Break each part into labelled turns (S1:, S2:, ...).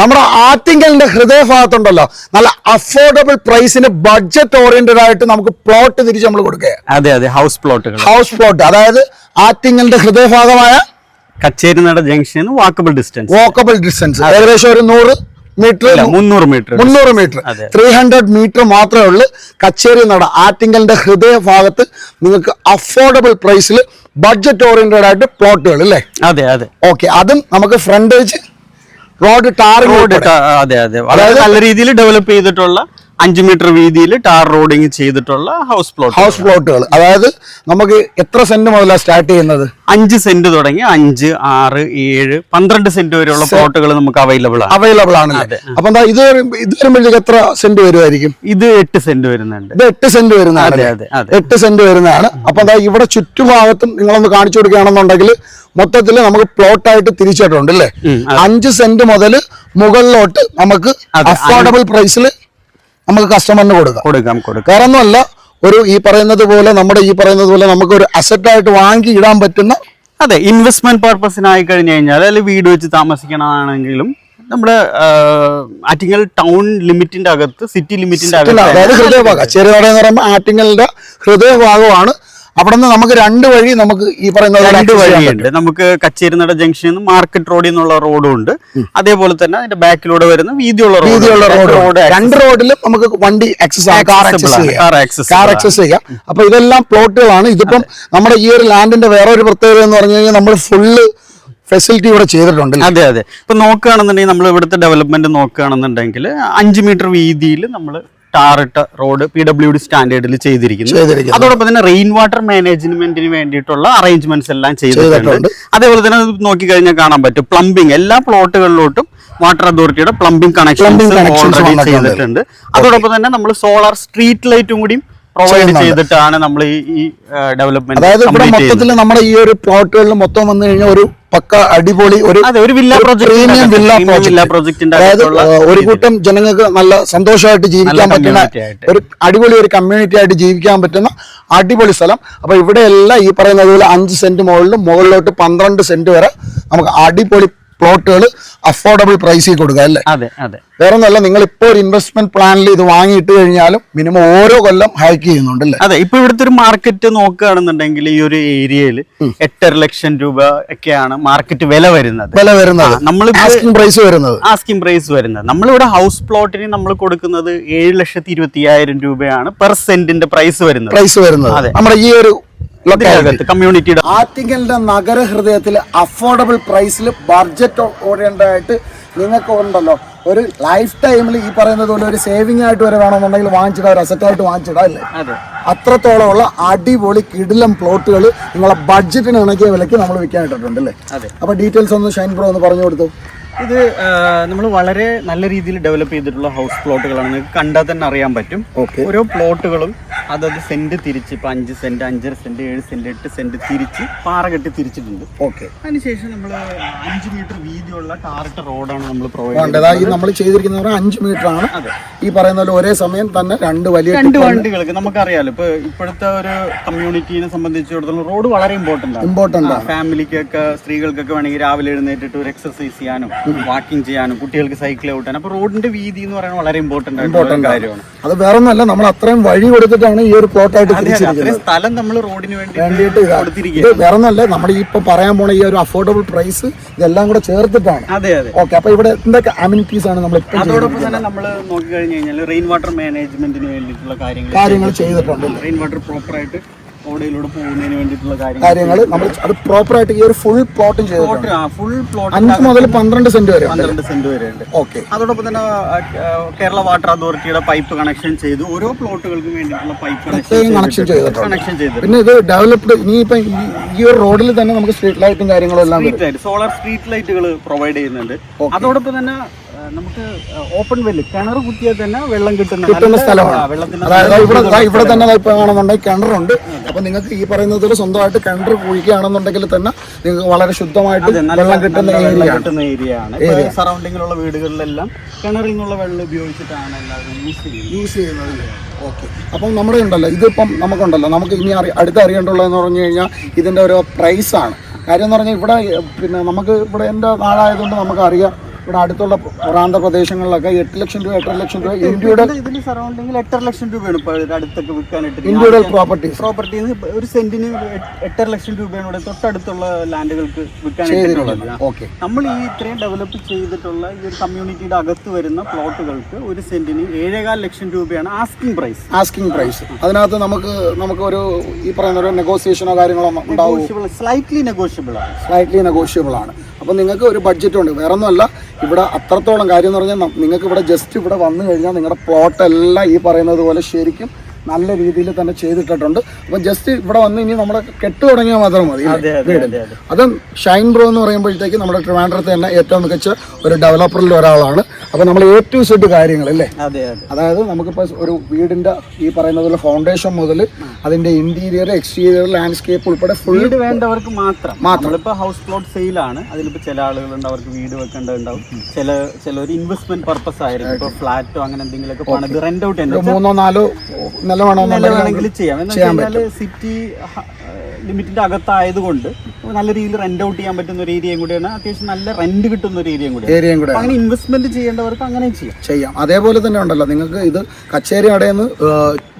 S1: നമ്മുടെ ആറ്റിങ്കലിന്റെ ഹൃദയഭാഗത്തുണ്ടല്ലോ. നല്ല അഫോർഡബിൾ പ്രൈസിന് ബഡ്ജറ്റ് ഓറിയന്റഡ് ആയിട്ട് നമുക്ക് പ്ലോട്ട് തിരിച്ച് നമ്മൾ കൊടുക്കുക
S2: അതെ അതെ. ഹൗസ് പ്ലോട്ട്
S1: ഹൗസ് പ്ലോട്ട് അതായത് ആറ്റിങ്ങലിന്റെ ഹൃദയഭാഗമായ
S2: Kacherinada junction walkable distance
S1: walkable distance ഏകദേശം ഒരു നൂറ് മീറ്റർ
S2: മുന്നൂറ് മീറ്റർ
S1: മുന്നൂറ് മീറ്റർ. ത്രീ ഹൺഡ്രഡ് മീറ്റർ മാത്രമേ ഉള്ളൂ കച്ചേരി നട. ആറ്റിങ്കലിന്റെ ഹൃദയഭാഗത്ത് നിങ്ങൾക്ക് അഫോർഡബിൾ പ്രൈസിൽ ബഡ്ജറ്റ് ഓറിയന്റഡ് ആയിട്ട് പ്ലോട്ടുകൾ അല്ലേ?
S2: അതെ അതെ.
S1: ഓക്കെ അതും നമുക്ക് ഫ്രണ്ടേജ് റോഡ് ടാറിംഗ്
S2: റോഡ് അതെ അതെ. വളരെ നല്ല രീതിയിൽ ഡെവലപ്പ് ചെയ്തിട്ടുള്ള അഞ്ച് മീറ്റർ വീതിയിൽ ടാർ റോഡിങ് ചെയ്തിട്ടുള്ള ഹൗസ് പ്ലോട്ട്
S1: ഹൗസ് പ്ലോട്ടുകൾ. അതായത് നമുക്ക് എത്ര സെന്റ് മുതലാണ് സ്റ്റാർട്ട് ചെയ്യുന്നത്?
S2: അഞ്ച് സെന്റ് തുടങ്ങി അഞ്ച് ആറ് ഏഴ് പന്ത്രണ്ട് സെന്റ് വരെയുള്ള പ്ലോട്ടുകൾ നമുക്ക് അവൈലബിൾ ആണ്.
S1: അവൈലബിൾ ആണ്. അപ്പൊ എന്താ ഇത് ഇത് വരുമ്പോഴേക്ക് എത്ര സെന്റ് വരുമായിരിക്കും?
S2: ഇത് എട്ട് സെന്റ് വരുന്നുണ്ട്.
S1: ഇത് എട്ട് സെന്റ് വരുന്നതാണ്. എട്ട് സെന്റ് വരുന്നതാണ്. അപ്പൊ എന്താ ഇവിടെ ചുറ്റുഭാഗത്തും നിങ്ങളൊന്ന് കാണിച്ചു കൊടുക്കുകയാണെന്നുണ്ടെങ്കിൽ മൊത്തത്തിൽ നമുക്ക് പ്ലോട്ടായിട്ട് തിരിച്ചിട്ടുണ്ട് അല്ലേ? അഞ്ച് സെന്റ് മുതൽ മുകളിലോട്ട് നമുക്ക് അഫോർഡബിൾ പ്രൈസിൽ നമുക്ക് കസ്റ്റമറിന് കൊടുക്കാം.
S2: കൊടുക്കാം കൊടുക്കാം.
S1: വേറെ ഒന്നുമല്ല ഒരു ഈ പറയുന്നത് പോലെ നമ്മുടെ ഈ പറയുന്നത് പോലെ നമുക്ക് ഒരു അസറ്റ് ആയിട്ട് വാങ്ങി ഇടാൻ പറ്റുന്ന
S2: അതെ ഇൻവെസ്റ്റ്മെന്റ് പർപ്പസിനായി കഴിഞ്ഞു കഴിഞ്ഞാൽ അല്ലെങ്കിൽ വീട് വെച്ച് താമസിക്കണമാണെങ്കിലും നമ്മുടെ ആറ്റിങ്ങൽ ടൗൺ ലിമിറ്റിന്റെ അകത്ത് സിറ്റി ലിമിറ്റിന്റെ
S1: അതായത്
S2: അകത്ത്
S1: ഹൃദയഭാഗം. ചെറുനട എന്ന് പറയുമ്പോൾ ആറ്റിങ്ങലിന്റെ ഹൃദയഭാഗമാണ് അവിടെ നിന്ന് നമുക്ക് രണ്ട് വഴി നമുക്ക് ഈ പറയുന്ന
S2: രണ്ട് വഴിയുണ്ട്. നമുക്ക് കച്ചേരിനട ജംഗ്ഷനിൽ നിന്ന് മാർക്കറ്റ് റോഡിൽ നിന്നുള്ള റോഡും ഉണ്ട്. അതേപോലെ തന്നെ അതിന്റെ ബാക്കിലൂടെ വരുന്ന വീതിയുള്ള
S1: വീതിയുള്ള റോഡ് രണ്ട് റോഡിലും നമുക്ക് വണ്ടി ആക്സസ് കാർ ആക്സസ് ചെയ്യാം. കാർ ആക്സസ് ചെയ്യാം. അപ്പൊ ഇതെല്ലാം പ്ലോട്ടുകളാണ്. ഇതിപ്പം നമ്മുടെ ഈ ഒരു ലാൻഡിന്റെ ഒരു പ്രത്യേകത എന്ന് പറഞ്ഞു കഴിഞ്ഞാൽ നമ്മൾ ഫുള്ള് ഫെസിലിറ്റി ഇവിടെ ചെയ്തിട്ടുണ്ട്.
S2: അതെ അതെ. ഇപ്പൊ നോക്കുകയാണെന്നുണ്ടെങ്കിൽ നമ്മൾ ഇവിടുത്തെ ഡെവലപ്മെന്റ് നോക്കുകയാണെന്നുണ്ടെങ്കിൽ അഞ്ച് മീറ്റർ വീതിയിൽ നമ്മൾ ടാറിട്ട റോഡ് പി ഡബ്ല്യു ഡി സ്റ്റാൻഡേർഡിൽ ചെയ്തിരിക്കുന്നു. അതോടൊപ്പം തന്നെ റെയിൻ വാട്ടർ മാനേജ്മെന്റിന് വേണ്ടിയിട്ടുള്ള അറേഞ്ച്മെന്റ്സ് എല്ലാം ചെയ്തിട്ടുണ്ട്. അതേപോലെ തന്നെ നോക്കി നോക്കിക്കഴിഞ്ഞാൽ കാണാൻ പറ്റും. പ്ലംബിംഗ് എല്ലാ പ്ലോട്ടുകളിലോട്ടും വാട്ടർ അതോറിറ്റിയുടെ പ്ലംബിംഗ്
S1: കണക്ഷൻ
S2: ഓൾറെഡി ചെയ്തിട്ടുണ്ട്. അതോടൊപ്പം തന്നെ നമ്മൾ സോളാർ സ്ട്രീറ്റ് ലൈറ്റും കൂടിയും പ്രൊവൈഡ് ചെയ്തിട്ടാണ് നമ്മൾ ഈ ഡെവലപ്മെന്റ്
S1: അതായത് ഇവിടെ മൊത്തത്തിൽ നമ്മുടെ ഈ ഒരു പ്ലോട്ടുകളിൽ മൊത്തം വന്നു കഴിഞ്ഞാൽ ഒരു പക്ക അടിപൊളി ഒരു പ്രീമിയം വില്ല പ്രോജക്റ്റ് അതായത് ഒരു കൂട്ടം ജനങ്ങൾക്ക് നല്ല സന്തോഷമായിട്ട് ജീവിക്കാൻ പറ്റുന്ന ഒരു അടിപൊളി ഒരു കമ്മ്യൂണിറ്റി ആയിട്ട് ജീവിക്കാൻ പറ്റുന്ന അടിപൊളി സ്ഥലം. അപ്പൊ ഇവിടെയെല്ലാം ഈ പറയുന്നത് പോലെ അഞ്ച് സെന്റ് മുകളിലും മുകളിലോട്ട് പന്ത്രണ്ട് സെന്റ് വരെ നമുക്ക് അടിപൊളി പ്ലോട്ടുകൾ അഫോർഡബിൾ പ്രൈസിൽ കൊടുക്കുക അല്ലേ?
S2: അതെ അതെ.
S1: വേറെ ഒന്നല്ല നിങ്ങൾ ഇപ്പോൾ ഒരു ഇൻവെസ്റ്റ്മെന്റ് പ്ലാനിൽ ഇത് വാങ്ങിയിട്ട് കഴിഞ്ഞാലും മിനിമം ഓരോ കൊല്ലം ഹൈക്ക് ചെയ്യുന്നുണ്ട് അല്ലേ?
S2: അതെ ഇപ്പൊ ഇവിടുത്തെ ഒരു മാർക്കറ്റ് നോക്കുകയാണെന്നുണ്ടെങ്കിൽ ഈ ഒരു ഏരിയയിൽ എട്ടര ലക്ഷം രൂപ ഒക്കെയാണ് മാർക്കറ്റ് വില വരുന്നത്.
S1: വില വരുന്നത്.
S2: നമ്മൾ
S1: ആസ്കിംഗ് പ്രൈസ് വരുന്നത്.
S2: ആസ്കിംഗ് പ്രൈസ് വരുന്നത്. നമ്മളിവിടെ ഹൗസ് പ്ലോട്ടിന് നമ്മൾ കൊടുക്കുന്നത് ഏഴ് ലക്ഷത്തി ഇരുപത്തി രൂപയാണ് പെർ സെന്റിന്റെ പ്രൈസ് വരുന്നത്.
S1: പ്രൈസ് വരുന്നത്.
S2: അതെ.
S1: നമ്മുടെ ഈ ഒരു
S2: കമ്മ്യൂണിറ്റിയുടെ
S1: ആറ്റിങ്ങലിന്റെ നഗരഹൃദയത്തിൽ അഫോർഡബിൾ പ്രൈസിൽ ബഡ്ജറ്റ് ഓറിയന്റഡ് ആയിട്ട് നിങ്ങൾക്ക് ഉണ്ടല്ലോ. ഒരു ലൈഫ് ടൈമിൽ ഈ പറയുന്നത് പോലെ ഒരു സേവിങ് ആയിട്ട് വരെ വേണമെന്നുണ്ടെങ്കിൽ വാങ്ങിച്ചിടാം ഒരു അസറ്റായിട്ട് വാങ്ങിച്ചിടാം അല്ലേ?
S2: അത്രത്തോളം
S1: അത്രത്തോളമുള്ള അടിപൊളി കിടിലം പ്ലോട്ടുകൾ നിങ്ങളെ ബഡ്ജറ്റിന് ഇണക്കിയ വിലയ്ക്ക് നമ്മൾ വിൽക്കാൻ ഇട്ടിട്ടുണ്ട് അല്ലേ?
S2: അപ്പോൾ
S1: അപ്പൊ ഡീറ്റെയിൽസ് ഒന്ന് ഷൈൻ ബ്രോ ഒന്ന് പറഞ്ഞു കൊടുത്തു?
S2: ഇത് നമ്മൾ വളരെ നല്ല രീതിയിൽ ഡെവലപ്പ് ചെയ്തിട്ടുള്ള ഹൗസ് പ്ലോട്ടുകളാണ് നിങ്ങൾക്ക് കണ്ടാൽ തന്നെ അറിയാൻ പറ്റും. ഓരോ പ്ലോട്ടുകളും അതത് സെന്റ് തിരിച്ച് ഇപ്പൊ അഞ്ച് സെന്റ് അഞ്ചര സെന്റ് ഏഴ് സെന്റ് എട്ട് സെന്റ് തിരിച്ച് പാറ കെട്ടി തിരിച്ചിട്ടുണ്ട്.
S1: ഓക്കെ
S2: അതിനുശേഷം നമ്മൾ അഞ്ച് മീറ്റർ വീതിയുള്ള ടാറിട്ട റോഡാണ് നമ്മൾ പ്രൊവൈഡ്
S1: നമ്മൾ ചെയ്തിരിക്കുന്ന അഞ്ച് മീറ്റർ ആണ്.
S2: അതെ.
S1: ഈ പറയുന്ന പോലെ ഒരേ സമയം തന്നെ രണ്ട് വലിയ
S2: രണ്ട് വണ്ടികൾക്ക് നമുക്കറിയാലോ ഇപ്പൊ ഇപ്പോഴത്തെ ഒരു കമ്മ്യൂണിറ്റീനെ സംബന്ധിച്ചിടത്തോളം റോഡ് വളരെ ഇമ്പോർട്ടന്റ് ആണ്.
S1: ആണ്.
S2: ഫാമിലിക്കൊക്കെ സ്ത്രീകൾക്കൊക്കെ വേണമെങ്കിൽ രാവിലെ എഴുന്നേറ്റിട്ട് ഒരു എക്സർസൈസ് ചെയ്യാനും വാക്കിംഗ് ചെയ്യാനും കുട്ടികൾക്ക് സൈക്കിൾ ഓട്ടാനും. അപ്പൊ റോഡിന്റെ വീതി എന്ന് പറയുന്നത് വളരെ ഇമ്പോർട്ടന്റ് ഇമ്പോർട്ടന്റ് കാര്യമാണ്.
S1: അത് വേറെ ഒന്നല്ല നമ്മൾ അത്രയും വഴി കൊടുത്തിട്ടാണ് ഈ ഒരു പ്ലോട്ടായിട്ട്
S2: ആയിട്ട് സ്ഥലം നമ്മൾ റോഡിന് വേണ്ടി
S1: വേണ്ടിയിട്ട് ഇതാ. വേറെ ഒന്നല്ല നമ്മൾ ഇപ്പൊ പറയാൻ പോണ ഈ ഒരു അഫോർഡബിൾ പ്രൈസ് ഇതെല്ലാം കൂടെ ചേർത്തിട്ടാണ്.
S2: അതെ അതെ.
S1: ഓക്കെ അപ്പൊ ഇവിടെ എന്തൊക്കെ അമിനിറ്റീസ് ആണ് നമ്മൾ
S2: അതോടൊപ്പം തന്നെ നമ്മൾ നോക്കി കഴിഞ്ഞു കഴിഞ്ഞാൽ റെയിൻ വാട്ടർ മാനേജ്മെന്റിന് വേണ്ടിയിട്ടുള്ള കാര്യങ്ങൾ
S1: കാര്യങ്ങൾ ചെയ്തിട്ടുണ്ട്.
S2: റെയിൻ വാട്ടർ പോകുന്നതിന് വേണ്ടിയിട്ടുള്ള കാര്യങ്ങൾ.
S1: നമ്മൾ അത് പ്രോപ്പറായിട്ട് ഈ ഒരു ഫുൾ പ്ലോട്ടും
S2: ചെയ്തു
S1: അഞ്ച് മുതൽ പന്ത്രണ്ട് സെന്റ് വരെ
S2: പന്ത്രണ്ട് സെന്റ് വരെ ഉണ്ട്.
S1: ഓക്കെ
S2: അതോടൊപ്പം തന്നെ കേരള വാട്ടർ അതോറിറ്റിയുടെ പൈപ്പ് കണക്ഷൻ ചെയ്തു. ഓരോ പ്ലോട്ടുകൾക്കും വേണ്ടിയിട്ടുള്ള പൈപ്പ്
S1: കണക്ഷൻ
S2: ചെയ്തു. ചെയ്തിട്ടുണ്ട്.
S1: പിന്നെ ഇത് ഡെവലപ്ഡ് ഇനിയിപ്പോ ഈ- ഈ ഒരു റോഡിൽ തന്നെ നമുക്ക് സ്ട്രീറ്റ് ലൈറ്റും കാര്യങ്ങളും എല്ലാം
S2: സോളാർ സ്ട്രീറ്റ് ലൈറ്റുകൾ പ്രൊവൈഡ് ചെയ്യുന്നുണ്ട്. അതോടൊപ്പം തന്നെ നമുക്ക് ഓപ്പൺ വെല്ല് കിണർ കുത്തിയാൽ തന്നെ വെള്ളം കിട്ടുന്ന
S1: കിട്ടുന്ന സ്ഥലമാണ്. അതായത് ഇവിടെ തന്നെ ഇപ്പൊ കാണുന്നുണ്ടെങ്കിൽ കിണറുണ്ട്. അപ്പൊ നിങ്ങൾക്ക് ഈ പറയുന്നത് പോലെ സ്വന്തമായിട്ട് കിണർ കുഴിക്കുകയാണെന്നുണ്ടെങ്കിൽ തന്നെ നിങ്ങൾക്ക് വളരെ ശുദ്ധമായിട്ട് വെള്ളം കിട്ടുന്ന ഏരിയ
S2: കിട്ടുന്ന ഏരിയ. ആണ് സറൗണ്ടിങ്ങിലുള്ള വീടുകളിലെല്ലാം കിണറിൽ നിന്നുള്ള വെള്ളം ഉപയോഗിച്ചിട്ടാണ് എല്ലാവരും യൂസ് ചെയ്യുന്നത്.
S1: യൂസ് ചെയ്യുന്നത്. ഓക്കെ അപ്പം നമ്മുടെ ഉണ്ടല്ലോ ഇതിപ്പം നമുക്കുണ്ടല്ലോ നമുക്ക് ഇനി അറി അടുത്ത് അറിയേണ്ടുള്ളതെന്ന് പറഞ്ഞു കഴിഞ്ഞാൽ ഇതിന്റെ ഒരു പ്രൈസാണ് കാര്യം എന്ന് പറഞ്ഞാൽ ഇവിടെ പിന്നെ നമുക്ക് ഇവിടെ എന്റെ നാടായതുകൊണ്ട് നമുക്ക് അറിയാം ഇവിടെ അടുത്തുള്ള പ്രാന്ത പ്രദേശങ്ങളിലൊക്കെ എട്ട് ലക്ഷം രൂപ എട്ടര ലക്ഷം രൂപ ഇന്ത്യയുടെ
S2: ഇതിന് സറൗണ്ടിങ്ങിൽ എട്ടര ലക്ഷം രൂപയാണ് ഇപ്പോൾ അടുത്തൊക്കെ വിൽക്കാനായിട്ട്.
S1: ഇൻഡിവിജ്വൽ
S2: പ്രോപ്പർട്ടി ഒരു സെന്റിന് എട്ട്- എട്ടര ലക്ഷം രൂപയാണ് ഇവിടെ തൊട്ടടുത്തുള്ള ലാൻഡുകൾക്ക് വിൽക്കാനായിട്ടുള്ളത്
S1: ഓക്കെ
S2: നമ്മൾ ഈ ഇത്രയും ഡെവലപ്പ് ചെയ്തിട്ടുള്ള ഈ ഒരു കമ്മ്യൂണിറ്റിയുടെ അകത്ത് വരുന്ന പ്ലോട്ടുകൾക്ക് ഒരു സെന്റിന് ഏഴേകാൽ ലക്ഷം രൂപയാണ് ആസ്കിംഗ് പ്രൈസ്
S1: ആസ്കിംഗ് പ്രൈസ് അതിനകത്ത് നമുക്ക് നമുക്ക് ഒരു ഈ പറയുന്ന ഒരു നെഗോസിയേഷനോ കാര്യങ്ങളോ ഉണ്ടാവും?
S2: സ്ലൈറ്റ്ലി നെഗോഷ്യബിൾ ആണ്.
S1: സ്ലൈറ്റ്ലി നെഗോഷ്യബിൾ ആണ്. അപ്പോൾ നിങ്ങൾക്ക് ഒരു ബഡ്ജറ്റ് ഉണ്ട് വേറെ ഒന്നുമല്ല ഇവിടെ അത്രത്തോളം കാര്യം എന്ന് പറഞ്ഞാൽ നിങ്ങൾക്ക് ഇവിടെ ജസ്റ്റ് ഇവിടെ വന്നു കഴിഞ്ഞാൽ നിങ്ങളുടെ പ്ലോട്ടെല്ലാം ഈ പറയുന്നത് പോലെ ശരിക്കും നല്ല രീതിയിൽ തന്നെ ചെയ്തിട്ടിട്ടുണ്ട്. അപ്പം ജസ്റ്റ് ഇവിടെ വന്ന് ഇനി നമ്മുടെ കെട്ട് തുടങ്ങിയാൽ മാത്രം മതി
S2: അത്
S1: ഷൈൻ ബ്രോ എന്ന് പറയുമ്പോഴത്തേക്ക് നമ്മുടെ ട്രിവാൻഡ്രത്തെ തന്നെ ഏറ്റവും മികച്ച ഒരു ഡെവലപ്പറിൽ ഒരാളാണ്. അപ്പോൾ നമ്മൾ എ ടു സെഡ് കാര്യങ്ങൾ അല്ലേ
S2: അതെ അതെ.
S1: അതായത് നമുക്കിപ്പോൾ ഒരു വീടിന്റെ ഈ പറയുന്ന പോലെ ഫൗണ്ടേഷൻ മുതൽ അതിന്റെ ഇന്റീരിയർ എക്സ്റ്റീരിയർ ലാൻഡ്സ്കേപ്പ് ഉൾപ്പെടെ ഫുൾ
S2: വേണ്ടവർക്ക് മാത്രം. ഇപ്പോൾ ഹൗസ് പ്ലോട്ട് സെയിൽ സെയിലാണ് അതിലിപ്പോ ചില ആളുകളുണ്ട് അവർക്ക് വീട് വെക്കേണ്ടതുണ്ടാവും. ചില ചില ഇൻവെസ്റ്റ്മെന്റ് പർപ്പസ് ആയിരിക്കും. ഫ്ലാറ്റോ അങ്ങനെ എന്തെങ്കിലുമൊക്കെ പണിത് റെന്റ് ഔട്ട്
S1: ഒരു മൂന്നോ നാലോ നില
S2: നില
S1: വേണമെന്നുണ്ടെങ്കിൽ
S2: ചെയ്യാം. എന്ന് സിറ്റി ലിമിറ്റിന്റെ അകത്തായതുകൊണ്ട് നല്ല രീതിയിൽ റെന്റ് ഔട്ട് ചെയ്യാൻ പറ്റുന്ന ഒരു ഏരിയയും കൂടിയാണ്. അത്യാവശ്യം നല്ല റെന്റ് കിട്ടുന്ന ഒരു ഏരിയയും കൂടി
S1: ഏരിയയും കൂടെ
S2: അങ്ങനെ ഇൻവെസ്റ്റ്മെന്റ് ചെയ്യേണ്ടവർക്ക് അങ്ങനെ ചെയ്യാം.
S1: ചെയ്യാം. അതേപോലെ തന്നെ ഉണ്ടല്ലോ നിങ്ങൾക്ക് ഇത് കച്ചേരി അടയെന്ന്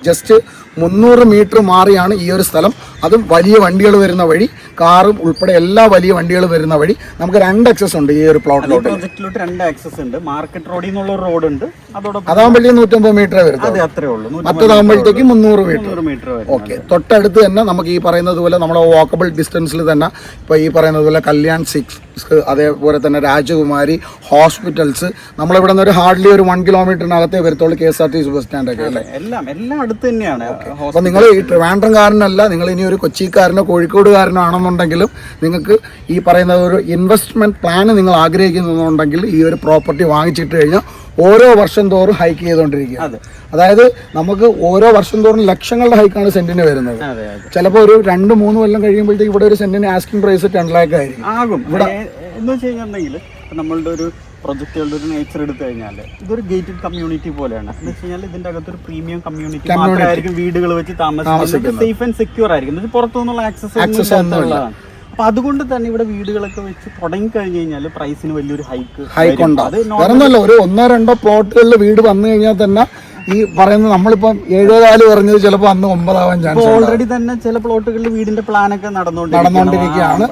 S1: ജസ്റ്റ് മുന്നൂറ് മീറ്റർ മാറിയാണ് ഈ ഒരു സ്ഥലം. അതും വലിയ വണ്ടികൾ വരുന്ന വഴി കാറും ഉൾപ്പെടെ എല്ലാ വലിയ വണ്ടികളും വരുന്ന വഴി നമുക്ക് രണ്ട് ആക്സസ് ഉണ്ട് ഈ ഒരു പ്ലോട്ടിലോട്ട്
S2: പ്രോജക്റ്റിലോട്ട് രണ്ട് ആക്സസ് ഉണ്ട്. മാർക്കറ്റ് റോഡിൽ നിന്നുള്ള ഒരു റോഡ് ഉണ്ട്. അതോടൊപ്പം
S1: നൂറ്റമ്പത് മീറ്റർ വരും
S2: അതെ അത്രേ ഉള്ളൂ.
S1: മറ്റേതാകുമ്പോഴത്തേക്ക് മുന്നൂറ് മീറ്റർ ഓക്കെ തൊട്ടടുത്ത് തന്നെ നമുക്ക് ഈ പറയുന്നത് പോലെ നമ്മുടെ വാക്കബിൾ ഡിസ്റ്റൻസിൽ തന്നെ ഇപ്പോൾ ഈ പറയുന്നത് പോലെ കല്യാൺ സിക്സ് അതേപോലെ തന്നെ രാജകുമാരി ഹോസ്പിറ്റൽസ്. നമ്മളിവിടെ നിന്ന് ഒരു ഹാർഡ്ലി ഒരു വൺ കിലോമീറ്ററിനകത്തേ വരത്തുള്ളൂ K S R T C bus സ്റ്റാൻഡൊക്കെ അല്ലേ?
S2: എല്ലാം എല്ലാം അടുത്ത് തന്നെയാണ്.
S1: അപ്പോൾ നിങ്ങൾ ഈ ട്രിവാൻഡ്രംകാരനല്ല നിങ്ങൾ ഇനി ഒരു കൊച്ചിക്കാരനോ കോഴിക്കോടുകാരനോ ആണെന്നുണ്ടെങ്കിലും നിങ്ങൾക്ക് ഈ പറയുന്ന ഒരു ഇൻവെസ്റ്റ്മെന്റ് പ്ലാൻ നിങ്ങൾ ആഗ്രഹിക്കുന്നുണ്ടെങ്കിൽ ഈ ഒരു പ്രോപ്പർട്ടി വാങ്ങിച്ചിട്ട് കഴിഞ്ഞാൽ ഓരോ വർഷം തോറും ഹൈക്ക് ചെയ്തുകൊണ്ടിരിക്കുക അതായത് നമുക്ക് ഓരോ വർഷം തോറും ലക്ഷങ്ങളുടെ ഹൈക്കാണ് സെന്റിന് വരുന്നത്. ചിലപ്പോൾ ഒരു രണ്ട് മൂന്ന് കൊല്ലം കഴിയുമ്പോഴത്തേക്ക് ഇവിടെ ഒരു സെന്റിന് ആസ്കിംഗ് പ്രൈസ് ടെൻ ലാക്ക് ആയിരിക്കും.
S2: ആകും. ഇവിടെ എന്ന് വെച്ച് കഴിഞ്ഞിട്ടുണ്ടെങ്കിൽ നമ്മളുടെ ഒരു പ്രൊജക്റ്റുകളുടെ ഒരു നേച്ചർ എടുത്തു കഴിഞ്ഞാൽ ഇതൊരു ഗേറ്റഡ് കമ്മ്യൂണിറ്റി പോലെയാണ്. എന്ന് വെച്ച് കഴിഞ്ഞാൽ ഇതിന്റെ അകത്തൊരു പ്രീമിയം കമ്മ്യൂണിറ്റി മാത്രമായിരിക്കും വീടുകൾ വെച്ച് താമസിക്കുന്നത്. സേഫ് ആൻഡ് സെക്യൂർ ആയിരിക്കും. പുറത്തുനിന്നുള്ള ആക്സസ് ഒന്നുമില്ലാത്തതാണ് അപ്പൊ അതുകൊണ്ട് തന്നെ ഇവിടെ വീടുകളൊക്കെ വെച്ച് തുടങ്ങി കഴിഞ്ഞു കഴിഞ്ഞാൽ പ്രൈസിന് വലിയൊരു ഹൈക്ക്
S1: ഹൈക്ക് ഉണ്ടാവും. വേറെ ഒരു ഒന്നോ രണ്ടോ പ്ലോട്ടുകളിൽ വീട് വന്നു കഴിഞ്ഞാൽ തന്നെ ഈ പറയുന്നത് നമ്മളിപ്പം ഏഴേകാൽ പറഞ്ഞത് ചിലപ്പോൾ അന്ന് ഒമ്പതാവാൻ ചാൻസ്
S2: ഓൾറെഡി തന്നെ ചില പ്ലോട്ടുകളിൽ വീടിന്റെ പ്ലാൻ പ്ലാനൊക്കെ
S1: നടന്നുകൊണ്ടിരിക്കുകയാണ്.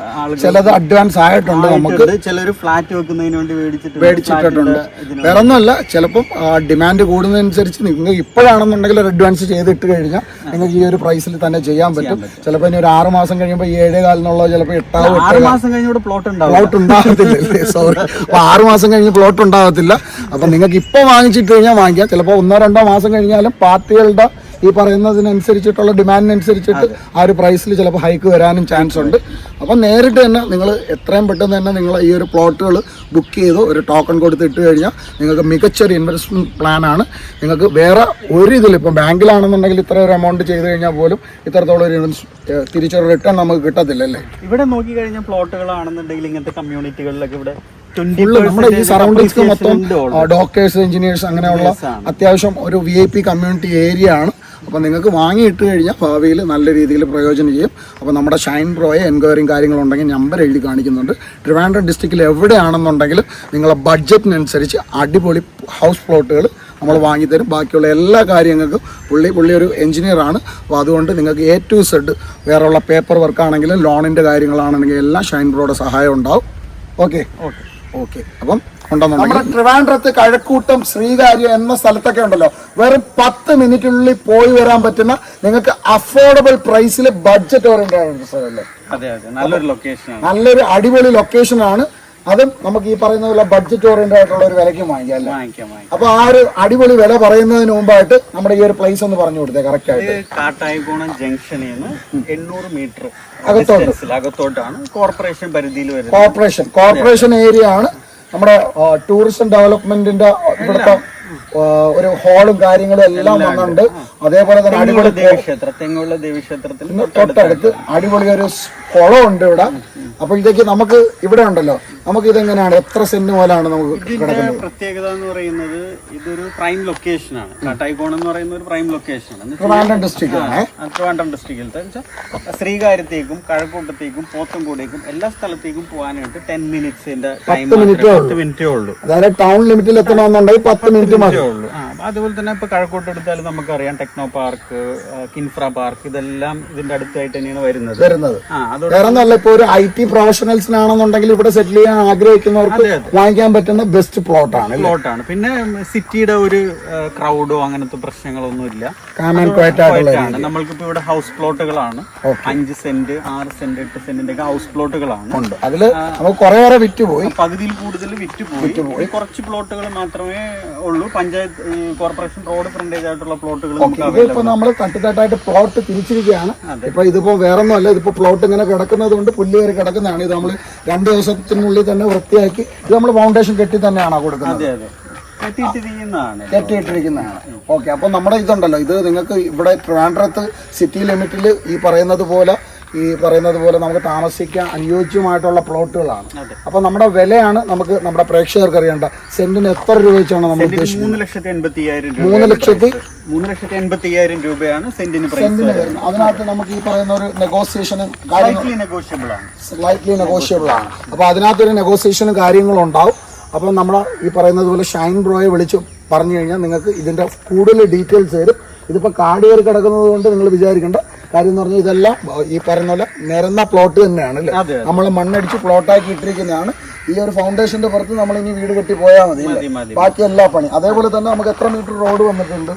S1: ചിലത് അഡ്വാൻസ് ആയിട്ടുണ്ട് നമുക്ക്.
S2: ചിലർ ഫ്ലാറ്റ് വെക്കുന്നതിന് വേണ്ടി മേടിച്ചിട്ട്
S1: മേടിച്ചിട്ടിട്ടുണ്ട് വേറെ ഒന്നുമല്ല ചിലപ്പം ഡിമാൻഡ് കൂടുന്നതനുസരിച്ച് നിങ്ങൾ ഇപ്പോഴാണെന്നുണ്ടെങ്കിൽ ഒരു അഡ്വാൻസ് ചെയ്തിട്ട് കഴിഞ്ഞാൽ നിങ്ങൾക്ക് ഈ ഒരു പ്രൈസിൽ തന്നെ ചെയ്യാൻ പറ്റും. ചിലപ്പോൾ ഇനി ഒരു ആറ് മാസം കഴിയുമ്പോൾ ഈ ഏഴേ കാലിനുള്ളത് ചിലപ്പോൾ എട്ടാവും
S2: ആറ് മാസം കഴിഞ്ഞ പ്ലോട്ട് ഉണ്ടാവും
S1: പ്ലോട്ട് ഉണ്ടാകത്തില്ല സോറി അപ്പൊ ആറ് മാസം കഴിഞ്ഞ് പ്ലോട്ട് ഉണ്ടാകത്തില്ല അപ്പൊ നിങ്ങൾക്ക് ഇപ്പൊ വാങ്ങിച്ചിട്ട് കഴിഞ്ഞാൽ വാങ്ങിക്കാം. ചിലപ്പോൾ ഒന്നോ രണ്ടോ മാസം കഴിഞ്ഞാലും പാർട്ടികളുടെ ഈ പറയുന്നതിനനുസരിച്ചിട്ടുള്ള ഡിമാൻഡിനനുസരിച്ചിട്ട് ആ ഒരു പ്രൈസിൽ ചിലപ്പോൾ ഹൈക്ക് വരാനും ചാൻസ് ഉണ്ട്. അപ്പം നേരിട്ട് തന്നെ നിങ്ങൾ എത്രയും പെട്ടെന്ന് തന്നെ നിങ്ങൾ ഈ ഒരു പ്ലോട്ടുകൾ ബുക്ക് ചെയ്ത് ഒരു ടോക്കൺ കൊടുത്ത് ഇട്ട് കഴിഞ്ഞാൽ നിങ്ങൾക്ക് മികച്ചൊരു ഇൻവെസ്റ്റ്മെന്റ് പ്ലാനാണ് നിങ്ങൾക്ക് വേറെ ഒരു ഇതിൽ ഇപ്പം ബാങ്കിലാണെന്നുണ്ടെങ്കിൽ ഇത്ര ഒരു എമൗണ്ട് ചെയ്ത് കഴിഞ്ഞാൽ പോലും ഇത്രത്തോളം ഒരു തിരിച്ചൊരു റിട്ടേൺ നമുക്ക് കിട്ടത്തില്ല അല്ലേ
S2: ഇവിടെ നോക്കി കഴിഞ്ഞാൽ പ്ലോട്ടുകളാണെന്നുണ്ടെങ്കിൽ ഇങ്ങനത്തെ കമ്മ്യൂണിറ്റികളിലൊക്കെ ഇവിടെ
S1: നമ്മുടെ ഈ സറൗണ്ടിങ്സ് മൊത്തം ഡോക്ടേഴ്സ് എഞ്ചിനീയേഴ്സ് അങ്ങനെയുള്ള അത്യാവശ്യം ഒരു V I P community area ആണ്. അപ്പോൾ നിങ്ങൾക്ക് വാങ്ങിയിട്ട് കഴിഞ്ഞാൽ ഭാവിയിൽ നല്ല രീതിയിൽ പ്രയോജനം ചെയ്യും. അപ്പോൾ നമ്മുടെ ഷൈൻ പ്രോയെ എൻക്വയറിയും കാര്യങ്ങളുണ്ടെങ്കിൽ നമ്പർ എഴുതി കാണിക്കുന്നുണ്ട്. ട്രിവാൻഡ്രം ഡിസ്ട്രിക്റ്റിൽ എവിടെയാണെന്നുണ്ടെങ്കിലും നിങ്ങളെ ബഡ്ജറ്റിനനുസരിച്ച് അടിപൊളി ഹൗസ് പ്ലോട്ടുകൾ നമ്മൾ വാങ്ങിത്തരും. ബാക്കിയുള്ള എല്ലാ കാര്യങ്ങൾക്കും പുള്ളി പുള്ളി ഒരു എഞ്ചിനീയർ ആണ്. അപ്പോൾ അതുകൊണ്ട് നിങ്ങൾക്ക് എ ടു സെഡ് വേറെയുള്ള പേപ്പർ വർക്ക് ആണെങ്കിലും ലോണിന്റെ കാര്യങ്ങളാണെങ്കിലും എല്ലാം ഷൈൻ പ്രോയുടെ സഹായം ഉണ്ടാവും. Okay
S2: okay
S1: okay. അപ്പം നമ്മുടെ ട്രിവാൻഡ്രത്ത് കഴക്കൂട്ടം ശ്രീകാര്യം എന്ന സ്ഥലത്തൊക്കെ ഉണ്ടല്ലോ. വെറും പത്ത് മിനിറ്റിനുള്ളിൽ പോയി വരാൻ പറ്റുന്ന നിങ്ങൾക്ക് അഫോർഡബിൾ പ്രൈസിൽ ബഡ്ജറ്റ് ഓറിയന്റഡ് സ്ഥലമല്ലേ
S2: അതെ അതെ. നല്ലൊരു ലൊക്കേഷനാണ്
S1: നല്ലൊരു അടിപൊളി ലൊക്കേഷൻ ആണ്. അതും നമുക്ക് ഈ പറയുന്ന പോലെ ബഡ്ജറ്റ് ഓറിയന്റഡ് ആയിട്ടുള്ള ഒരു വിലയ്ക്ക് വാങ്ങിക്കാം അപ്പൊ ആ ഒരു അടിപൊളി വില പറയുന്നതിന് മുമ്പായിട്ട് നമ്മുടെ ഈ ഒരു പ്ലേസ് ഒന്ന് പറഞ്ഞു കൊടുത്തേ കറക്റ്റ് ആയിട്ട്.
S2: കാട്ടായിക്കോണം ജംഗ്ഷനിൽ നിന്ന് എണ്ണൂറ് മീറ്റർ
S1: അകത്തോട്ട്.
S2: അകത്തോട്ടാണ് കോർപ്പറേഷൻ പരിധിയിൽ വരുന്നത്.
S1: കോർപ്പറേഷൻ കോർപ്പറേഷൻ ഏരിയ ആണ് നമ്മുടെ ടൂറിസം ഡെവലപ്മെന്റിന്റെ ഇവിടുത്തെ ഒരു ഹാളും കാര്യങ്ങളും എല്ലാം വന്നിട്ടുണ്ട്. അതേപോലെ തന്നെ അടിപൊളി
S2: ദേവീക്ഷേത്രം തെങ്ങുള്ള ദേവീക്ഷേത്രത്തിൽ
S1: തൊട്ടടുത്ത് അടിപൊളി ഒരു കുളമുണ്ട് ഇവിടെ. അപ്പോഴത്തേക്ക് നമുക്ക് ഇവിടെ ഉണ്ടല്ലോ. നമുക്ക് ഇതെങ്ങനെയാണ്? എത്ര സെന്റ് പോലാണ് നമുക്ക്
S2: കിടക്കുന്നത്? പ്രത്യേകത എന്ന് പറയുന്നത് ഇതൊരു പ്രൈം ലൊക്കേഷൻ ആണ് കാട്ടായിക്കോണം എന്ന് പറയുന്ന ഒരു പ്രൈം ലൊക്കേഷൻ ആണ് എന്ന് വെച്ചാൽ
S1: ട്രിവാൻഡ്രം ഡിസ്ട്രിക്റ്റ് ആണ്
S2: ട്രിവാൻഡ്രം ഡിസ്ട്രിക്റ്റിലത്തെ ശ്രീകാര്യത്തേക്കും കഴക്കൂട്ടത്തേക്കും പോത്തൻകൂടേക്കും എല്ലാ സ്ഥലത്തേക്കും പോകാനായിട്ട് ടെൻ മിനിറ്റ്സിന്റെ ടൈം പത്ത് മിനിറ്റേ ഉള്ളൂ.
S1: അതായത് ടൗൺ ലിമിറ്റിൽ എത്തണമെന്നുണ്ടെങ്കിൽ പത്ത് മിനിറ്റ് മാത്രമേ
S2: ഉള്ളൂ. അതുപോലെ തന്നെ ഇപ്പോൾ കഴക്കൂട്ട് എടുത്താലും നമുക്കറിയാം ടെക്നോ പാർക്ക് കിൻഫ്ര പാർക്ക് ഇതെല്ലാം ഇതിന്റെ അടുത്തായിട്ട് തന്നെയാണ് വരുന്നത്.
S1: വരുന്നത്. വേറെ നല്ല ഇപ്പോൾ ഒരു ഐ ടി പ്രൊഫഷണൽസിനാണെന്നുണ്ടെങ്കിൽ ഇവിടെ സെറ്റിൽ ചെയ്യാൻ ആഗ്രഹിക്കുന്നവർക്ക് വാങ്ങിക്കാൻ പറ്റുന്ന ബെസ്റ്റ് പ്ലോട്ടാണ് ആണ്
S2: പ്ലോട്ടാണ് പിന്നെ സിറ്റിയുടെ ഒരു ക്രൗഡോ അങ്ങനത്തെ പ്രശ്നങ്ങളൊന്നും ഇല്ല. നമ്മൾക്കിപ്പോ ഇവിടെ ഹൗസ് പ്ലോട്ടുകളാണ് അഞ്ച് സെന്റ് ആറ് സെന്റ് എട്ട് സെന്റിന്റെ ഒക്കെ ഹൗസ് പ്ലോട്ടുകളാണ്
S1: അതിൽ കുറേയേറെ വിറ്റ് പോയി
S2: പകുതിയിൽ കൂടുതൽ വിറ്റ് പോയി കുറച്ച് പ്ലോട്ടുകൾ മാത്രമേ ഉള്ളൂ. പഞ്ചായത്ത് കോർപ്പറേഷൻ റോഡ് ഫ്രണ്ടേജ് ആയിട്ടുള്ള പ്ലോട്ടുകൾ
S1: ഇതിപ്പോ നമ്മൾ തട്ടുതട്ടായിട്ട് പ്ലോട്ട് തിരിച്ചിരിക്കുകയാണ്. ഇപ്പൊ ഇതിപ്പോ വേറൊന്നുമല്ല ഇതിപ്പോ പ്ലോട്ട് ഇങ്ങനെ കിടക്കുന്നത് കൊണ്ട് പുല്ല് കയറി കിടക്കുന്നതാണ്. ഇത് നമ്മൾ രണ്ട് ദിവസത്തിനുള്ളിൽ തന്നെ വൃത്തിയാക്കി ഇത് നമ്മൾ ഫൗണ്ടേഷൻ കെട്ടി തന്നെയാണോ കൊടുക്കുന്നത്.
S2: കെട്ടിയിട്ടിരിക്കുന്നതാണ്.
S1: ഓക്കെ അപ്പൊ നമ്മുടെ ഇതുണ്ടല്ലോ. ഇത് നിങ്ങൾക്ക് ഇവിടെ ട്രിവാൻഡ്രത്ത് സിറ്റി ലിമിറ്റിൽ ഈ പറയുന്നത് പോലെ ഈ പറയുന്നത് പോലെ നമുക്ക് താമസിക്കാൻ അനുയോജ്യമായിട്ടുള്ള പ്ലോട്ടുകളാണ്. അപ്പൊ നമ്മുടെ വിലയാണ് നമുക്ക് നമ്മുടെ പ്രേക്ഷകർക്ക് അറിയേണ്ട. സെന്റിന് എത്ര രൂപ വെച്ചാണ് നമ്മൾ ഉദ്ദേശിക്കുന്നത്?
S2: മൂന്ന് ലക്ഷത്തി എൺപത്തി അയ്യായിരം രൂപ
S1: മൂന്ന് ലക്ഷത്തി
S2: മൂന്ന് ലക്ഷത്തി എൺപത്തി അയ്യായിരം രൂപയാണ് സെന്റിന്
S1: സെന്റിന് വരുന്നത്. അതിനകത്ത് നമുക്ക് ഈ പറയുന്ന ഒരു നെഗോസിയേഷനും
S2: നെഗോഷ്യബിൾ ആണ്.
S1: സ്ലൈറ്റ്ലി നെഗോഷ്യബിൾ ആണ്. അപ്പോൾ അതിനകത്തൊരു നെഗോസിയേഷനും കാര്യങ്ങളും ഉണ്ടാവും അപ്പോൾ നമ്മൾ ഈ പറയുന്നത് പോലെ ഷൈൻ ബ്രോയെ വിളിച്ച് പറഞ്ഞു കഴിഞ്ഞാൽ നിങ്ങൾക്ക് ഇതിന്റെ കൂടുതൽ ഡീറ്റെയിൽസ് തരും. ഇതിപ്പോ കാട് കയറി കിടക്കുന്നത് കൊണ്ട് നിങ്ങൾ വിചാരിക്കേണ്ട. കാര്യം എന്ന് പറഞ്ഞാൽ ഇതെല്ലാം ഈ പറയുന്ന പോലെ നിരന്ന പ്ലോട്ട് തന്നെയാണ് അല്ലേ നമ്മൾ മണ്ണടിച്ച് പ്ലോട്ടാക്കി ഇട്ടിരിക്കുന്നതാണ് ഈ ഒരു ഫൗണ്ടേഷന്റെ പുറത്ത് നമ്മൾ ഇനി വീട് കെട്ടി പോയാൽ മതി ബാക്കി എല്ലാ പണി അതേപോലെ തന്നെ നമുക്ക് എത്ര മീറ്റർ റോഡ് വന്നിട്ടുണ്ട്?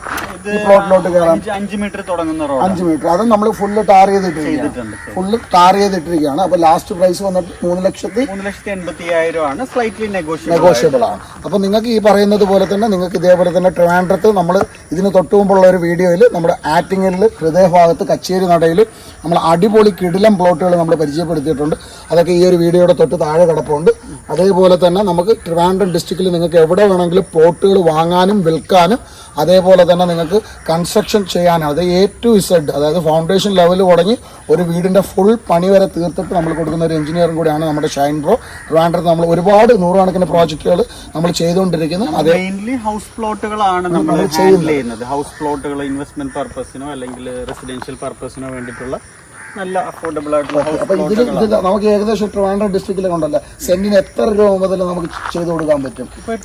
S1: ഈ പ്ലോട്ടിലോട്ട് കയറാൻ.
S2: അഞ്ച് മീറ്റർ തുടങ്ങുന്ന റോഡ്
S1: അഞ്ച് മീറ്റർ. അത് നമ്മൾ ഫുള്ള് ടാർ ചെയ്തിട്ടിരിക്കുകയാണ്.
S2: ചെയ്തിട്ടുണ്ട്
S1: ഫുള്ള് ടാർ ചെയ്തിട്ടിരിക്കുകയാണ്. അപ്പൊ ലാസ്റ്റ് പ്രൈസ് വന്നിട്ട് മൂന്ന് ലക്ഷത്തി
S2: മൂന്ന് ലക്ഷത്തി എൺപത്തി ആണ്. സ്ലൈറ്റ്ലി നെഗോഷ്യബിൾ
S1: ആണ്. അപ്പോൾ നിങ്ങൾക്ക് ഈ പറയുന്നത് പോലെ തന്നെ നിങ്ങൾക്ക് ഇതേപോലെ തന്നെ ട്രിവാൻഡ്രത്ത് നമ്മൾ ഇതിന് തൊട്ട് മുമ്പുള്ള ഒരു വീഡിയോയിൽ നമ്മുടെ ആറ്റിങ്ങലിൽ ഹൃദയഭാഗത്ത് കച്ചേരി നടയിൽ നമ്മൾ അടിപൊളി കിടിലം പ്ലോട്ടുകൾ നമ്മൾ പരിചയപ്പെടുത്തിയിട്ടുണ്ട്. അതൊക്കെ ഈ ഒരു വീഡിയോയുടെ തൊട്ട് താഴെ കിടപ്പുണ്ട്. അതേപോലെ തന്നെ നമുക്ക് ട്രിവാൻഡ്രം ഡിസ്ട്രിക്റ്റിൽ നിങ്ങൾക്ക് എവിടെ വേണമെങ്കിലും പ്ലോട്ടുകൾ വാങ്ങാനും വിൽക്കാനും അതേപോലെ തന്നെ നിങ്ങൾക്ക് കൺസ്ട്രക്ഷൻ ചെയ്യാനും. അത് എ ടു ഇസഡ് അതായത് ഫൗണ്ടേഷൻ ലെവൽ തുടങ്ങി ഒരു വീടിന്റെ ഫുൾ പണി വരെ തീർത്തിട്ട് നമ്മൾ കൊടുക്കുന്ന ഒരു എഞ്ചിനീയറും കൂടിയാണ് നമ്മുടെ ഷൈൻ ബ്രോ ട്രിവാൻഡ്രത്ത് നമ്മൾ ഒരുപാട് നൂറുകണക്കിന് പ്രോജക്റ്റുകൾ നമ്മൾ ചെയ്തുകൊണ്ടിരിക്കുന്നത് അത്
S2: മെയിൻലി ഹൗസ് പ്ലോട്ടുകളാണ് നമ്മൾ ചെയ്യുന്നത്. ഹൗസ് പ്ലോട്ടുകൾ ഇൻവെസ്റ്റ്മെന്റ് പർപ്പസിനോ അല്ലെങ്കിൽ റെസിഡൻഷ്യൽ പർപ്പസിനോ വേണ്ടിയിട്ടുള്ള നല്ല അഫോർഡബിൾ ആയിട്ടുള്ള
S1: ഇതിൽ ഇതിൽ നമുക്ക് ഏകദേശം ട്രിവാൻഡ്രം ഡിസ്ട്രിക്റ്റിലൊക്കെ ഉണ്ടല്ലോ സെന്റിന് എത്ര രൂപ മുതൽ നമുക്ക് ചെയ്തു കൊടുക്കാൻ പറ്റും?
S2: ഇപ്പൊ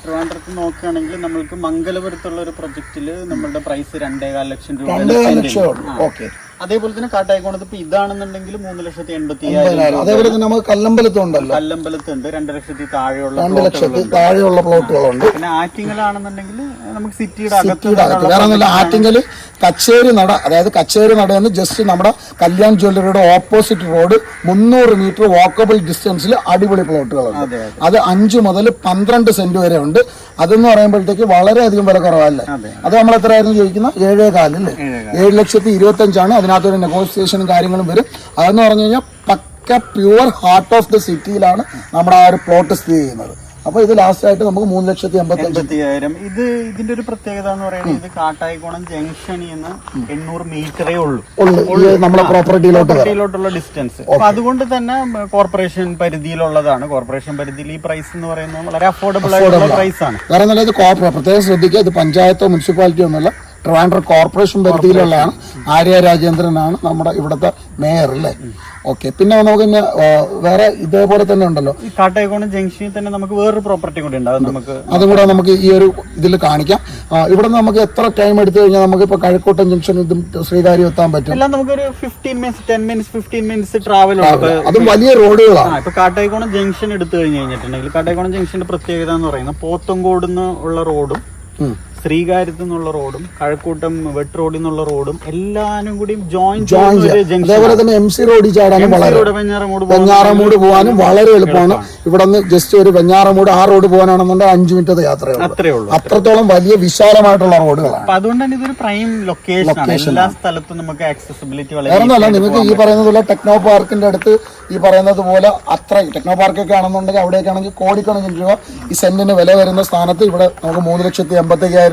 S2: ട്രിവാൻഡ്രത്ത് നോക്കുകയാണെങ്കിൽ നമ്മൾക്ക് മംഗലപുരത്തുള്ള ഒരു പ്രൊജക്റ്റിൽ നമ്മളുടെ പ്രൈസ് രണ്ടേകാൽ ലക്ഷം രൂപ
S1: രണ്ടേ ലക്ഷം ഓക്കെ
S2: അതേപോലെ തന്നെ കാട്ടായിക്കോണത്ത് ഇപ്പൊ ഇതാണെന്നുണ്ടെങ്കിൽ മൂന്ന് ലക്ഷത്തി എൺപത്തി
S1: അതേപോലെ തന്നെ നമുക്ക് കല്ലമ്പലത്ത് ഉണ്ടല്ലോ.
S2: കല്ലമ്പലത്തുണ്ട് രണ്ട് ലക്ഷത്തി താഴെയുള്ള
S1: രണ്ട്
S2: ലക്ഷത്തി
S1: താഴെയുള്ള പ്ലോട്ടുകളുണ്ട്
S2: പിന്നെ ആറ്റിങ്ങലാണെന്നുണ്ടെങ്കിൽ നമുക്ക് സിറ്റിയുടെ അകത്ത്.
S1: സിറ്റിയുടെ കച്ചേരി നട അതായത് കച്ചേരി നടയെന്ന് ജസ്റ്റ് നമ്മുടെ കല്യാൺ ജ്വല്ലറിയുടെ ഓപ്പോസിറ്റ് റോഡ് മുന്നൂറ് മീറ്റർ വാക്കബിൾ ഡിസ്റ്റൻസിൽ അടിപൊളി പ്ലോട്ടുകളുണ്ട്
S2: അത്
S1: അഞ്ച് മുതൽ പന്ത്രണ്ട് സെന്റ് വരെ ഉണ്ട്. അതെന്ന് പറയുമ്പോഴത്തേക്ക് വളരെയധികം വില കുറവല്ലേ.
S2: അത്
S1: നമ്മൾ എത്രയായിരുന്നു ചോദിക്കുന്നത് ഏഴേ കാലല്ലേ ഏഴ് ലക്ഷത്തി ഇരുപത്തി അഞ്ചാണ് അതിനകത്തൊരു നെഗോസിയേഷനും കാര്യങ്ങളും വരും. അതെന്ന് പറഞ്ഞു കഴിഞ്ഞാൽ പക്ക പ്യുവർ ഹാർട്ട് ഓഫ് ദ സിറ്റിയിലാണ് നമ്മുടെ ആ ഒരു പ്ലോട്ട് സ്ഥിതി ചെയ്യുന്നത്. അപ്പോൾ ഇത് ലാസ്റ്റ് ആയിട്ട് നമുക്ക് മൂന്ന് ലക്ഷത്തി എൺപത്തി
S2: ഇത് ഇതിന്റെ ഒരു പ്രത്യേകത എന്ന് പറയുന്നത് ഇത് കാട്ടായിക്കോണം ജംഗ്ഷനിൽ നിന്ന് എണ്ണൂറ് മീറ്ററേ ഉള്ളൂ.
S1: നമ്മുടെ
S2: പ്രോപ്പർട്ടിയിലോട്ടുള്ള ഡിസ്റ്റൻസ് അപ്പൊ അതുകൊണ്ട് തന്നെ കോർപ്പറേഷൻ പരിധിയിലുള്ളതാണ്. കോർപ്പറേഷൻ പരിധിയിൽ ഈ പ്രൈസ് എന്ന് പറയുന്നത് വളരെ അഫോർഡബിൾ ആയിട്ടുള്ള പ്രൈസ് ആണ്.
S1: നല്ല ഇത് പ്രത്യേകം ശ്രദ്ധിക്കുക ഇത് പഞ്ചായത്തോ മുനിസിപ്പാലിറ്റിയോ ഒന്നുമല്ല. ട്രിവാൻഡ്രം കോർപ്പറേഷൻ പരിധിയിലുള്ളതാണ്. ആര്യ രാജേന്ദ്രനാണ് നമ്മുടെ ഇവിടുത്തെ മേയർ അല്ലേ? ഓക്കെ. പിന്നെ നമുക്ക് വേറെ ഇതേപോലെ തന്നെ ഉണ്ടല്ലോ.
S2: ഈ കാട്ടായിക്കോണം ജംഗ്ഷനിൽ തന്നെ നമുക്ക് വേറൊരു പ്രോപ്പർട്ടി കൂടി ഉണ്ട്. അത് നമുക്ക്
S1: അതും കൂടെ നമുക്ക് ഈ ഒരു ഇതിൽ കാണിക്കാം. ഇവിടെ നമുക്ക് എത്ര ടൈം എടുത്തു കഴിഞ്ഞാൽ നമുക്ക് ഇപ്പൊ കഴക്കൂട്ടം ജംഗ്ഷൻ ഇതും ശ്രീകാര്യം എത്താൻ പറ്റും?
S2: എല്ലാം നമുക്കൊരു fifteen minutes ten minutes fifteen minutes travel
S1: അതും വലിയ റോഡുകളാണ്
S2: ഇപ്പൊ കാട്ടയക്കോണം ജംഗ്ഷൻ എടുത്തു കഴിഞ്ഞ് കഴിഞ്ഞിട്ടുണ്ടെങ്കിൽ കാട്ടയക്കോണം ജംഗ്ഷന്റെ പ്രത്യേകത എന്ന് പറയുന്നത് പോത്തങ്കോട് ഉള്ള റോഡും. ശ്രീകാര്യത്തു നിന്നുള്ള റോഡും കഴക്കൂട്ടം വെട്ട് റോഡിൽ നിന്നുള്ള റോഡും എല്ലാനും കൂടി ജോയിൻ
S1: അതേപോലെ തന്നെ എം സി റോഡിൽ ചാടാനും വളരെ
S2: വെഞ്ഞാറമൂട്
S1: പോകാനും വളരെ എളുപ്പമാണ്. ഇവിടെ നിന്ന് ജസ്റ്റ് ഒരു വെഞ്ഞാറമൂട് ആ റോഡ് പോകാനാണെന്നുണ്ടെങ്കിൽ അഞ്ചു മിനിറ്റ് യാത്ര
S2: അത്രേ ഉള്ളൂ.
S1: അത്രത്തോളം വലിയ വിശാലമായിട്ടുള്ള റോഡുകളാണ്.
S2: അതുകൊണ്ട് തന്നെ ഇതൊരു പ്രൈം ലൊക്കേഷൻ എല്ലാ സ്ഥലത്തും നമുക്ക് ആക്സസിബിലിറ്റി വളരെ
S1: നിങ്ങൾക്ക് ഈ പറയുന്നത് പോലെ ടെക്നോ പാർക്കിന്റെ അടുത്ത് ഈ പറയുന്നത് പോലെ അത്ര ടെക്നോ പാർക്കൊക്കെ ആണെന്നുണ്ടെങ്കിൽ അവിടെയൊക്കെ ആണെങ്കിൽ കോടിക്കണക്കിന് രൂപ ഈ സെന്റിന് വില വരുന്ന സ്ഥാനത്ത് ഇവിടെ നമുക്ക് മൂന്ന് ലക്ഷത്തി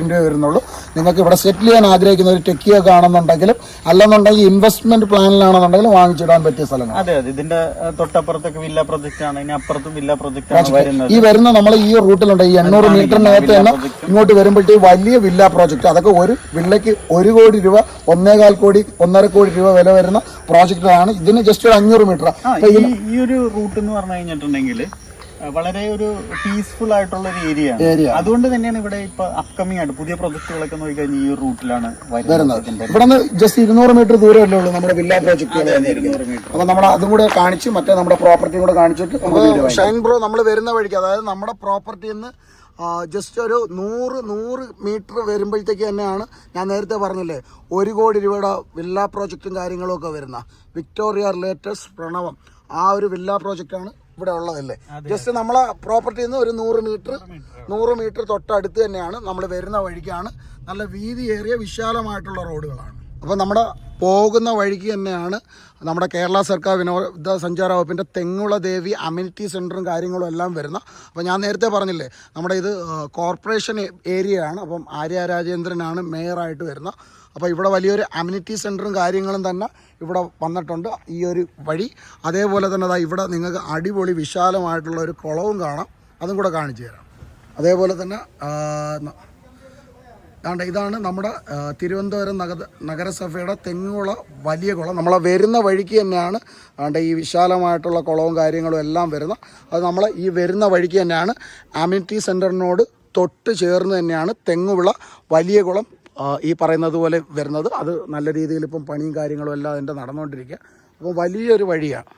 S1: എൺപത്തയ്യായിരം രൂപ വരുന്നുള്ളൂ. നിങ്ങൾക്ക് ഇവിടെ സെറ്റിൽ ചെയ്യാൻ ആഗ്രഹിക്കുന്ന ഒരു ടെക്കിയൊക്കെ ആണെന്നുണ്ടെങ്കിലും അല്ലെന്നുണ്ടെങ്കിൽ ഇൻവെസ്റ്റ്മെന്റ് പ്ലാനിലാണെന്നുണ്ടെങ്കിലും വാങ്ങിച്ചിടാൻ പറ്റിയ സ്ഥലമാണ്
S2: അതെ അതെ. ഇതിന്റെ തൊട്ടപ്പുറത്തൊക്കെ വില്ല പ്രൊജക്ട് ആണ്. ഇനി അപ്പുറത്തും വില്ല പ്രൊജക്ട് ആണ് വരുന്നത്.
S1: ഈ വരുന്ന നമ്മൾ ഈ റൂട്ടിലുണ്ട് ഈ എണ്ണൂറ് മീറ്ററിനകത്ത് തന്നെ ഇങ്ങോട്ട് വരുമ്പോഴത്തേക്ക് വലിയ വില്ല പ്രോജക്റ്റ് അതൊക്കെ ഒരു വില്ലയ്ക്ക് ഒരു കോടി രൂപ ഒന്നേകാൽ കോടി ഒന്നര കോടി രൂപ വില വരുന്ന പ്രോജക്റ്റാണ് ഇതിന് ജസ്റ്റ് ഒരു അഞ്ഞൂറ് മീറ്റർ
S2: ഈ ഒരു റൂട്ട് എന്ന് പറഞ്ഞു കഴിഞ്ഞിട്ടുണ്ടെങ്കിൽ വളരെ ഒരു പീസ്ഫുൾ ആയിട്ടുള്ള ഒരു ഏരിയ അതുകൊണ്ട് തന്നെയാണ് ഇവിടെ ഇപ്പൊ അപ്കമിങ് ആയിട്ട് പുതിയ പ്രൊജക്ടുകളൊക്കെ നോക്കി കഴിഞ്ഞാൽ ഈ ഒരു റൂട്ടിലാണ് വരുന്നത്.
S1: ഇവിടെ നിന്ന് ജസ്റ്റ് ഇരുന്നൂറ് മീറ്റർ ദൂരമല്ലേ ഉള്ളൂ നമ്മുടെ വില്ല
S2: പ്രോജക്ട്
S1: അപ്പൊ നമ്മൾ അതും കൂടെ കാണിച്ച് മറ്റേ നമ്മുടെ പ്രോപ്പർട്ടി കൂടെ കാണിച്ചിട്ട് ഷൈൻ ബ്രോ നമ്മൾ വരുന്ന വഴിക്ക് അതായത് നമ്മുടെ പ്രോപ്പർട്ടിയിൽ നിന്ന് ജസ്റ്റ് ഒരു നൂറ് നൂറ് മീറ്റർ വരുമ്പോഴത്തേക്ക് തന്നെയാണ് ഞാൻ നേരത്തെ പറഞ്ഞില്ലേ ഒരു കോടി രൂപയുടെ വില്ല പ്രോജക്റ്റും കാര്യങ്ങളും ഒക്കെ വരുന്ന. വിക്ടോറിയ റിലേറ്റസ് പ്രണവം ആ ഒരു വില്ല പ്രോജക്റ്റാണ് ഇവിടെ ഉള്ളതല്ലേ? ജസ്റ്റ് നമ്മളെ പ്രോപ്പർട്ടിയിൽ നിന്ന് ഒരു നൂറ് മീറ്റർ നൂറ് മീറ്റർ തൊട്ടടുത്ത് തന്നെയാണ് നമ്മൾ വരുന്ന വഴിക്കാണ്. നല്ല വീതിയേറിയ വിശാലമായിട്ടുള്ള റോഡുകളാണ്. അപ്പോൾ നമ്മുടെ പോകുന്ന വഴിക്ക് തന്നെയാണ് നമ്മുടെ കേരള സർക്കാർ വിനോദ സഞ്ചാര വകുപ്പിന്റെ തെങ്ങുള ദേവി അമ്യൂണിറ്റി സെന്ററും കാര്യങ്ങളും എല്ലാം വരുന്ന. അപ്പോൾ ഞാൻ നേരത്തെ പറഞ്ഞില്ലേ നമ്മുടെ ഇത് കോർപ്പറേഷൻ ഏരിയയാണ് അപ്പം ആര്യ രാജേന്ദ്രനാണ് മേയറായിട്ട് വരുന്നത് അപ്പോൾ ഇവിടെ വലിയൊരു അമ്യൂണിറ്റി സെന്ററും കാര്യങ്ങളും തന്നെ ഇവിടെ വന്നിട്ടുണ്ട്. ഈ ഒരു വഴി അതേപോലെ തന്നെ അതാ ഇവിടെ നിങ്ങൾക്ക് അടിപൊളി വിശാലമായിട്ടുള്ള ഒരു കുളവും കാണാം. അതും കൂടെ കാണിച്ചു തരാം. അതേപോലെ തന്നെ ആ, ഇതാണ് നമ്മുടെ തിരുവനന്തപുരം നഗര നഗരസഭയുടെ തെങ്ങുകുള വലിയ കുളം. നമ്മളെ വരുന്ന വഴിക്ക് തന്നെയാണ് ദാണ്ട ഈ വിശാലമായിട്ടുള്ള കുളവും കാര്യങ്ങളും എല്ലാം വരുന്ന അത് നമ്മൾ ഈ വരുന്ന വഴിക്ക് തന്നെയാണ് അമ്യൂണിറ്റി സെന്ററിനോട് തൊട്ട് ചേർന്ന് തന്നെയാണ് തെങ്ങുവിള വലിയ കുളം ഈ പറയുന്നത് പോലെ വരുന്നത്. അത് നല്ല രീതിയിൽ ഇപ്പം പണിയും കാര്യങ്ങളും എല്ലാം അതിന്റെ നടന്നുകൊണ്ടിരിക്കുക. അപ്പോൾ വലിയൊരു വഴിയാണ്.